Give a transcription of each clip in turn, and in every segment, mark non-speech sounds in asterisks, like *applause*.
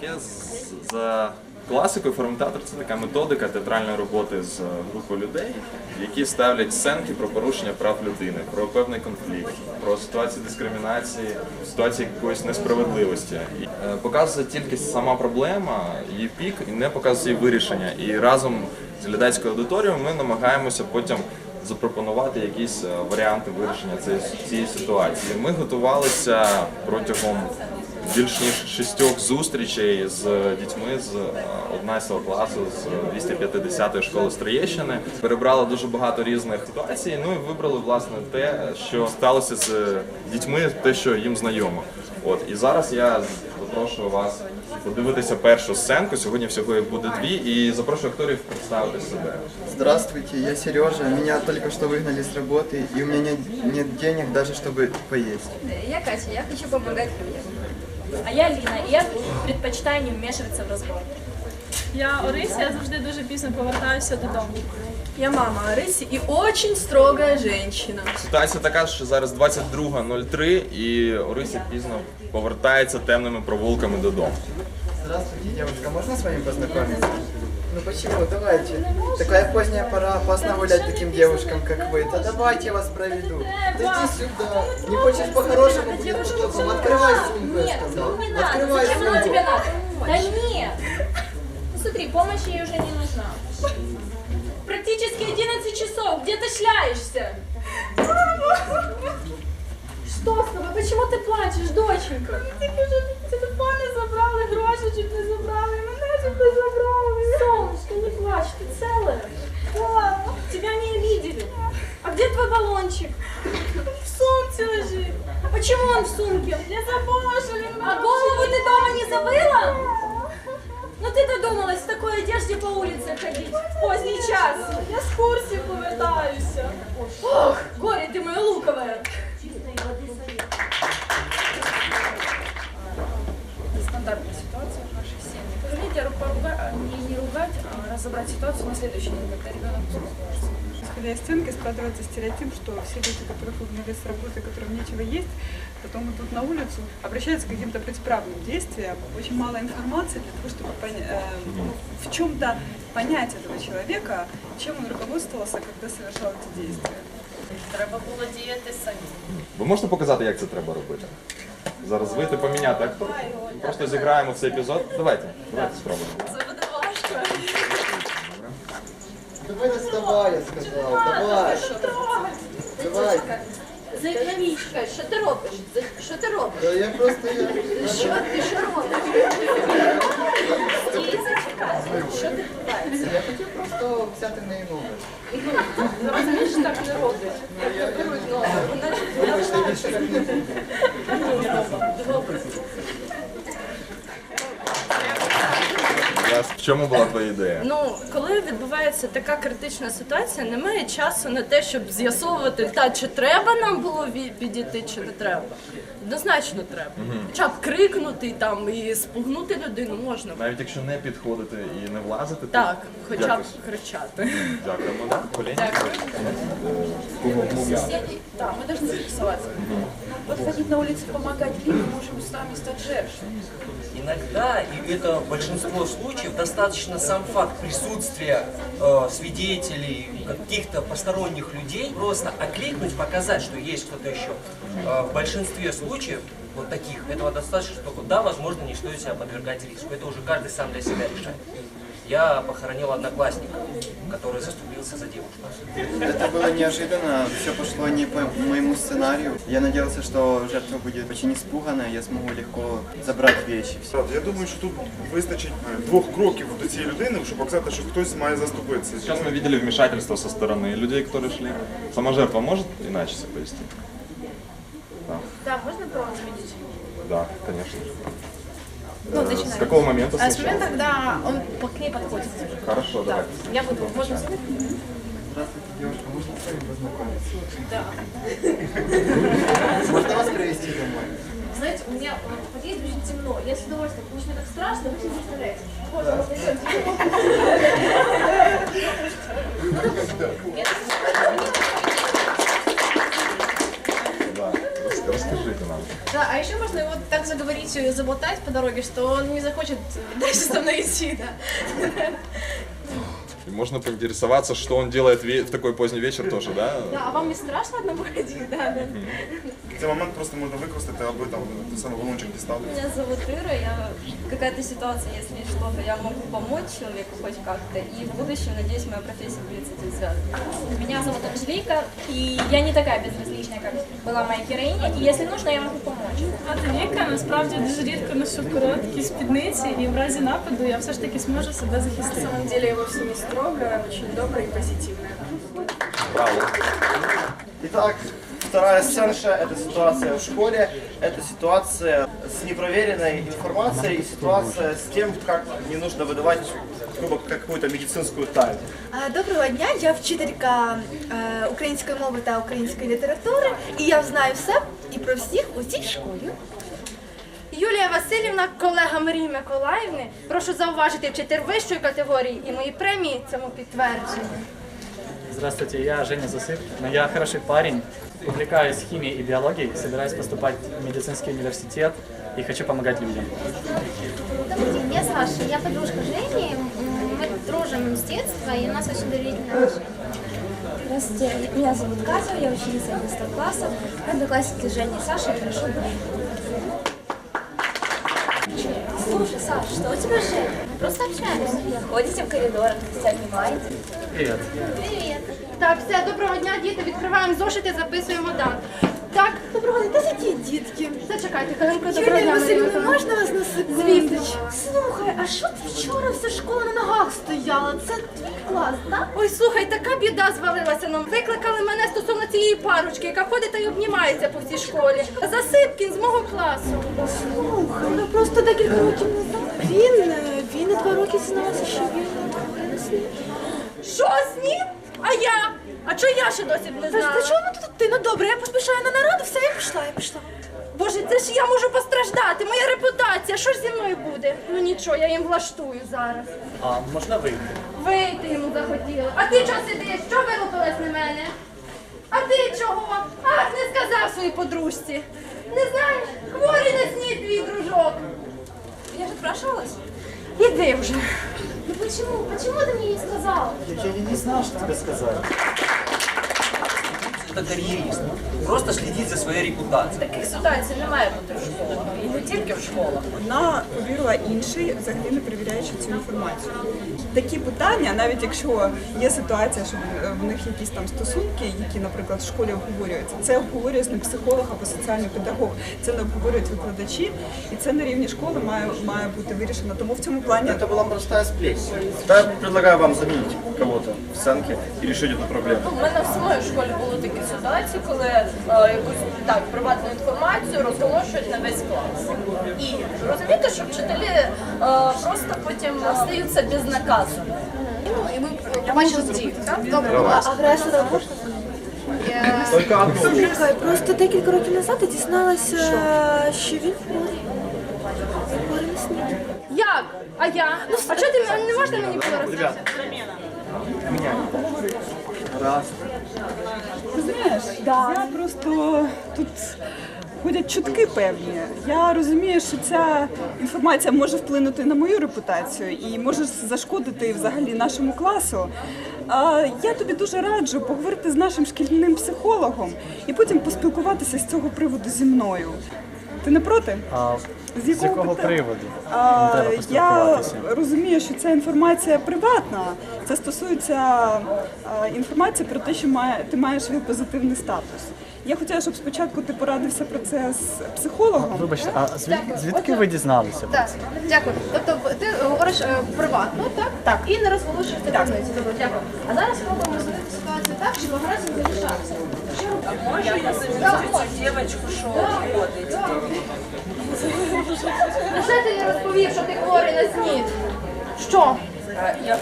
таке. За класикою формататор це така методика театральної роботи з е, групою людей, які ставлять сценки про порушення прав людини, про певний конфлікт, про ситуації дискримінації, ситуації якоїсь несправедливості. І, е, Показується тільки сама проблема, її пік, і не показується її вирішення. І разом з глядацькою аудиторією ми намагаємося потім запропонувати якісь е, варіанти вирішення цієї, цієї ситуації. Ми готувалися протягом більш ніж шістьох зустрічей з дітьми з е, 11 класу з 250-ї школи Строєщини. Перебрали дуже багато різних ситуацій. Ну і вибрали власне те, що сталося з дітьми, те, що їм знайомо. От і зараз я запрошую вас подивитися першу сценку. Сьогодні всього їх буде дві, і запрошую акторів представити себе. Здравствуйте, я Сережа. Меня только что выгнали с работы, и у меня нет, нет денег даже, чтобы поесть. Я Катя, я хочу помогать людям. А я Ліна, і я предпочитаю не вмішуватися в розбор. Я Орися, я завжди дуже пізно повертаюся додому. Я мама Орисі і очень строга жінка. Ситуація така, що зараз 22.03 і Орися пізно повертається темними провулками додому. Здравствуйте, девушка, можна з вами познакомиться? Ну почему? Давайте. Такая поздняя пора, опасно гулять таким девушкам, как вы. Да давайте я вас проведу. Да иди сюда. Не хочешь по-хорошему, будет по-плохому. Открывай сумку, я Нет, сказал. Открывай Зачем сумку. тебе надо? Да нет. Ну смотри, помощь ей уже не нужна. Практически 11 часов. Где ты шляешься? Что с тобой? Почему ты плачешь, доченька? Телефони забрали, гроші чуть не забрали, мене чуть не забрали. Солнышко, не плачь, ты целая. Тебя не обидели. А где твой баллончик? В сумці лежить. А почему он в він А голову ты дома не забыла? Ну ты додумалась в такой одежде по улице ходить в поздний час. Я з курсів повертаюся. Ох, горе ты моя луковая. стандартная ситуация в нашей семье. Пожалейте, не, не ругать, а разобрать ситуацию на следующий день, когда ребенок взрослый. Исходя из сценки складывается стереотип, что все люди, которых выгнали с работы, которым нечего есть, потом идут на улицу, обращаются к каким-то противоправным действиям. Очень мало информации для того, чтобы поня- э, ну, в чем-то понять этого человека, чем он руководствовался, когда совершал эти действия. Треба було діяти самі. Ви можете показати, як це треба робити? Зараз вийти поміняти актор. Просто зіграємо цей епізод. Давайте, давайте спробуємо. Це буде важко. Давай доставай, я сказал. Давай. Давай. Навіщо? Що ти робиш? Що ти робиш? Я просто... Я... Що ти що робиш? Стій, зачекай. Що ти відбувається? Я хотів просто взяти неї номер. Розумієш, так не роблять. Беруть номер. Вона так не буде. Яс, В чому була твоя ідея? Ну, коли відбувається така критична ситуація, немає часу на те, щоб з'ясовувати, та чи треба нам було відійти, чи не треба Однозначно треба. Хоча б крикнути там і спугнути людину можна. Навіть якщо не підходити і не влазити, то Так, хоча б якось. кричати. Дякуємо, да? Коліні? Да, мы должны зафиксоваться. Вот ходить на улице, помогать людям, мы можем сами стать жертвами. Иногда, и это большинство случаев, достаточно сам факт присутствия э, свидетелей, каких-то посторонних людей, просто окликнуть, показать, что есть кто-то еще. Э, в большинстве случаев, вот таких, этого достаточно, что да, возможно, не стоит себя подвергать риску. Это уже каждый сам для себя решает. Я похоронил одноклассника, который заступился за девушку. Это было неожиданно, все пошло не по моему сценарию. Я надеялся, что жертва будет очень испугана, я смогу легко забрать вещи. Все. Я думаю, що тут вистачить е, двох кроків до цієї людини, щоб показати, що хтось має заступитися. Сейчас мы видели вмешательство со стороны людей, которые шли. Сама жертва может иначе себя повести? Да, Да, можна провод змінити? да, конечно. Ну, Э, С начинаем. какого момента А с момента, когда он к ней подходит. Хорошо, давай. Я буду, можно? Здравствуйте, девушка, можно с вами познакомиться? Да. Можно вас привезти домой? Знаете, у меня в подъезде очень темно. Я с удовольствием, потому что мне так страшно, вы себе *laughs* не представляете. Вот, вот, Да, рас- расскажите Да, а еще можно вот так заговорить и заболтать по дороге, что он не захочет дальше со мной идти, да. И можно поинтересоваться, что он делает в такой поздний вечер тоже, да? Да, а вам не страшно одному ходить, да, да? Цей момент просто можна використати, аби там той самий балончик дістали. Меня зовут Ира, я какая-то ситуация, если что-то, я могу помочь человеку хоть как-то, и в будущем, надеюсь, моя профессия будет с этим связана. Меня зовут Анжелика, и я не такая безразличная, как была моя героиня, и если нужно, я могу помочь. А Віка насправді дуже рідко ношу короткі спідниці, і в разі нападу я все ж таки зможу себе захистити. На самом деле я вовсе не строгая, очень добрая и позитивная. Браво. Итак, вторая сценка – это ситуация в школе, это ситуация с непроверенной информацией и ситуация с тем, как не нужно выдавать грубо как какую-то медицинскую тайну. А, Доброго дня, я вчителька е, української мови та української літератури, і я знаю все і про всіх у цій школі. Юлія Васильівна, колега Марії Миколаївни, прошу зауважити вчитель вищої категорії і мої премії цьому підтверджені. Здравствуйте, я Женя Засып, но я хороший парень, Увлекаюсь химией и биологией, собираюсь поступать в медицинский университет и хочу помогать людям. Добрый день, я Саша, я подружка Жени, мы дружим с детства, и у нас очень доверительные отношения. Здравствуйте, меня зовут Катя, я ученица 11 класса, одноклассники Женя и Саша, я хорошо. Слушай, Саш, что у тебя с Женей? Просто общаемся. Ходите в коридорах, все обнимаете. Привет. Привет. Так, все, доброго дня, діти, відкриваємо зошити, записуємо дан. Так, Доброго дня, та сидіть, дітки. зачекайте, хвилинку, доброго Юлія дня. Васильівна, можна вас на секундочку? Слухай, а що ти вчора вся школа на ногах стояла? Це твій клас, так? Ой, слухай, така біда звалилася нам. Викликали мене стосовно цієї парочки, яка ходить та й обнімається по всій школі. Засипкін з мого класу. Слухай, ну просто декілька років назад. Він, е, він і два роки зізнався, що він не слід. Що з ним? А я? А чого я ще досі не Та знала? чому тут ти? Ну добре, я поспішаю на нараду, все, я пішла, я пішла. Боже, це ж я можу постраждати, моя репутація. Що ж зі мною буде? Ну нічого, я їм влаштую зараз. А можно выйти? Вийти йому захотіли. А ти чого сидиш? Що вилупилась на мене? А ти чого? Ах, не сказав своїй подружці. Не знаєш? Хворий на снід твій дружок. Я же отпрашивалась? Іди вже. Почему? Почему ты мне не сказал? Я не знал, что тебе сказать Это карьерист. Просто следить за своей репутацией. Таких ситуацій не має бути в школах. І не тільки в школах. Одна повірила іншій, взагалі не перевіряючи цю інформацію. Такі питання, навіть якщо є ситуація, що в- в них якісь там стосунки, які, наприклад, в школі обговорюються, це обговорює не психолог або соціальний педагог, це не обговорюють викладачі, і це на рівні школи має, має бути вирішено. Тому в цьому плані Это была простая сплетня. Да, я предлагаю вам заменить кого-то в сценке и решить эту проблему. У мене в самої школі були такі ситуації, коли е, якусь так приватну інформацію розголошують на весь клас. І розумієте, що вчителі е, просто потім остаються безнаказаними. І ми побачили дію. Добре, А агресора. Слухай, просто декілька років назад я дізналася, що він хворий. Він хворий на снід. Як? А я? А чого ти не можна мені було розказати? Раз. Знаєш, я просто тут ходять чутки певні. Я розумію, що ця інформація може вплинути на мою репутацію і може зашкодити взагалі нашому класу. А я тобі дуже раджу поговорити з нашим шкільним психологом і потім поспілкуватися з цього приводу зі мною. Ти не проти? А З якого, якого приводу? А, я розумію, що ця інформація приватна. Це стосується а, інформації про те, що має, ти маєш свій позитивний статус. Я хотіла, щоб спочатку ти порадився про це з психологом. Вибачте, а звідки, звідки ви дізналися? про Так, це? дякую. Тобто ти говориш е, приватно, так? Так. І не розголошуєш таємниці. Добре, дякую. А зараз спробуємо зробити ситуацію так, щоб агресія залишався. Я позову цю девочку, что ходить. Вже ти не розповів, що ти хворий на снід. Що? Я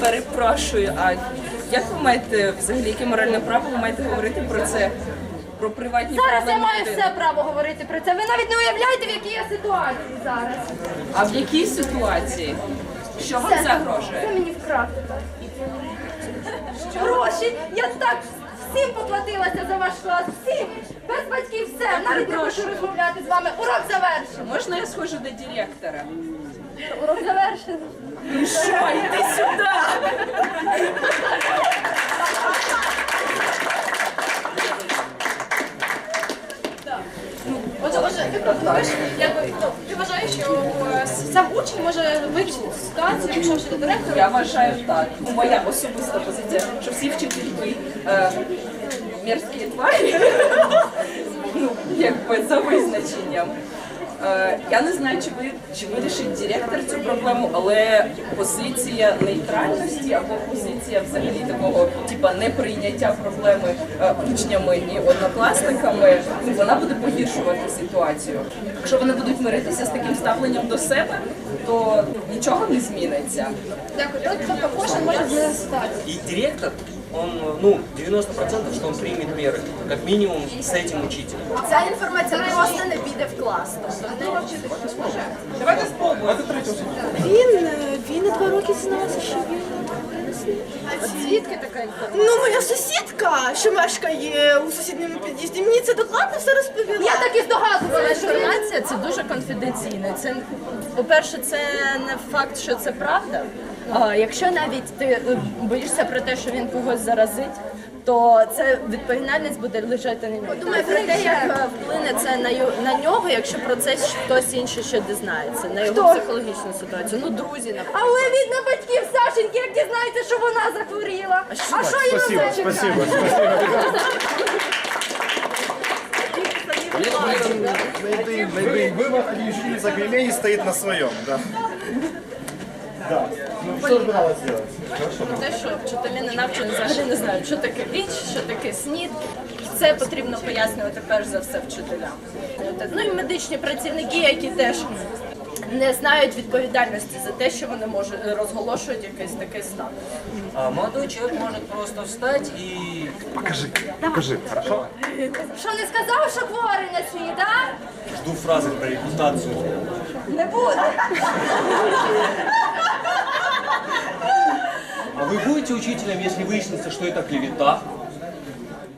перепрошую, а як ви маєте взагалі яке моральне право ви маєте говорити про це? Про приватні Зараз я проблеми маю людини? все право говорити про це. Ви навіть не уявляєте, в якій я ситуації зараз. А в якій ситуації? Що вам Все, загрожує? Це мені вкрасти. Гроші. Я так всім поплатилася за ваш клас, всім! Без батьків все, навіть не хочу розмовляти з вами. Урок завершено. Можна я схожу до директора? Урок завершено. Ну що, йди сюди! Отже, отже, ти пропонуєш, якби, ну, ти вважаєш, що е, сам учень може вирішити цю ситуацію, пішовши до директора? Я вважаю так. Моя особиста позиція, що всі вчителі е, мерзкі тварі, ну, якби за визначенням. Е, я не знаю, чи, ви, чи вирішить директор цю проблему, але позиція нейтральності або позиція взагалі такого типа неприйняття проблеми е, учнями і однокласниками, вона буде погіршувати ситуацію. Якщо вони будуть миритися з таким ставленням до себе, то нічого не зміниться. Дякую. Тобто кожен може змінити ситуацію. И директор, он, ну, 90% что он примет меры, как минимум с этим учителем. Ця інформація просто не піде в клас. Тобто не Давайте спробуємо. Він, е, він два роки зізнався, що він. Звідки така інформація? Ну, моя сусідка, що мешкає у сусідньому під'їзді, мені це докладно все розповіла. Я так і здогадувалася, що Інформація це дуже конфіденційне. Це по-перше, це не факт, що це правда. А якщо навіть ти е, боїшся про те, що він когось заразить, то це відповідальність буде лежати на ньому. Думаю про те, як е, вплине це на на нього, якщо про це хтось інший ще дізнається, на його Хто? психологічну ситуацію. Ну, друзі, наприклад. А уявіть на батьків Сашеньки, як дізнається, що вона захворіла. А що їм Спасибо, це чекати? спасибо, спасибо. Вы- Вывод о учительница стоит на своем, да. Да. Ну же надо сделать? Про те, що вчителі не навчені взагалі не знають, що таке віч, що таке снід. Це потрібно пояснювати перш за все вчителям. Ну і медичні працівники, які теж не знають відповідальності за те, що вони можуть розголошують якийсь такий стан. А молодой человек может просто встать и... Покажи, покажи, хорошо? Що не сказав, що хворий на світ, а? Жду фразы про репутацию. Не буде. А вы будете учителем, если выяснится, что это клевета?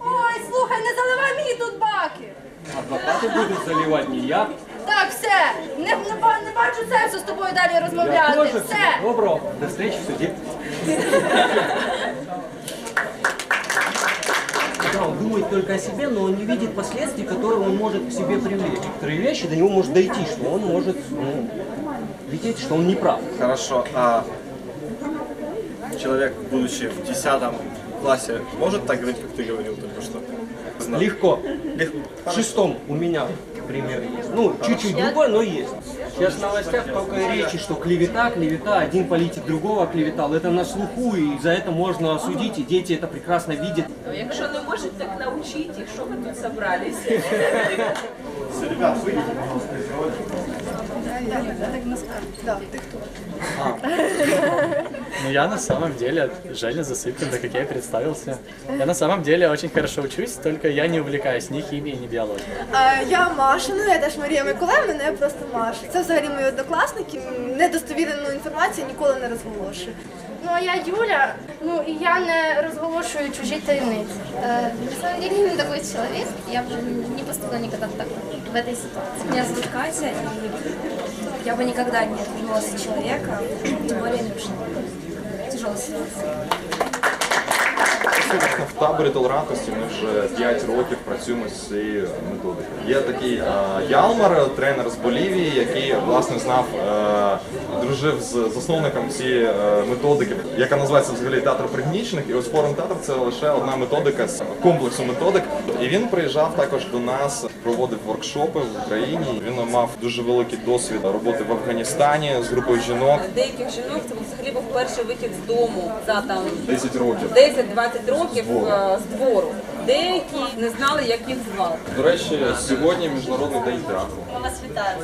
Ой, слухай, не заливай мені тут баки. Адвокаты будут заливать не я. Так, все, не, не, ба- не бачу сенсу з тобою далі розмовляти. Все. Добро. До встречи в суде. Да, он думает только о себе, но он не видит последствий, которые он может к себе привлечь. Некоторые вещи до него может дойти, что он может ну, видеть, что он не прав. Хорошо, а человек, будучи в 10 классе, может так говорить, как ты говорил только что? Легко. Легко. В шестом у меня пример есть. Ну, чуть-чуть другой, но есть. Сейчас в новостях только и речи, что клевета, клевета, один политик другого клеветал. Это на слуху, и за это можно осудить, и дети это прекрасно видят. Якщо не можуть, так научіть їх, що ви тут зібрались. Ребят, выйдите, пожалуйста, из ролика. А. *laughs* Ну я на самом деле Женя Засыпкин, да как я и представился. Я на самом деле очень хорошо учусь, только я не увлекаюсь ни химией, ни биологией. Е, Я Маша, ну я теж Марія Миколаївна, але я просто Маша. Це взагалі мої однокласники. Недостовірену інформацію ніколи не розголошую. Ну, а я Юля, ну і я не розголошую чужі таємниці. Э, На самом деле не такой человек. Я бы не поступила никогда так в этой ситуации. Меня зовут Катя, и я бы никогда не отвернулась от человека, тем более Илюшина. Власне, в таборі толерантності ми вже 5 років працюємо з цією методикою. Є такий е, Ялмар, тренер з Болівії, який власне знав, е, дружив з засновником цієї е, методики, яка називається взагалі театр пригнічених. І ось форум театр це лише одна методика з комплексу методик. І він приїжджав також до нас, проводив воркшопи в Україні. Він мав дуже великий досвід роботи в Афганістані з групою жінок. Деяких жінок це взагалі був перший вихід з дому за там 10 років. 10-20 років З двору. е, з двору. Деякі не знали, як їх звати. До речі, сьогодні міжнародний день театру. Ми вас вітаємо.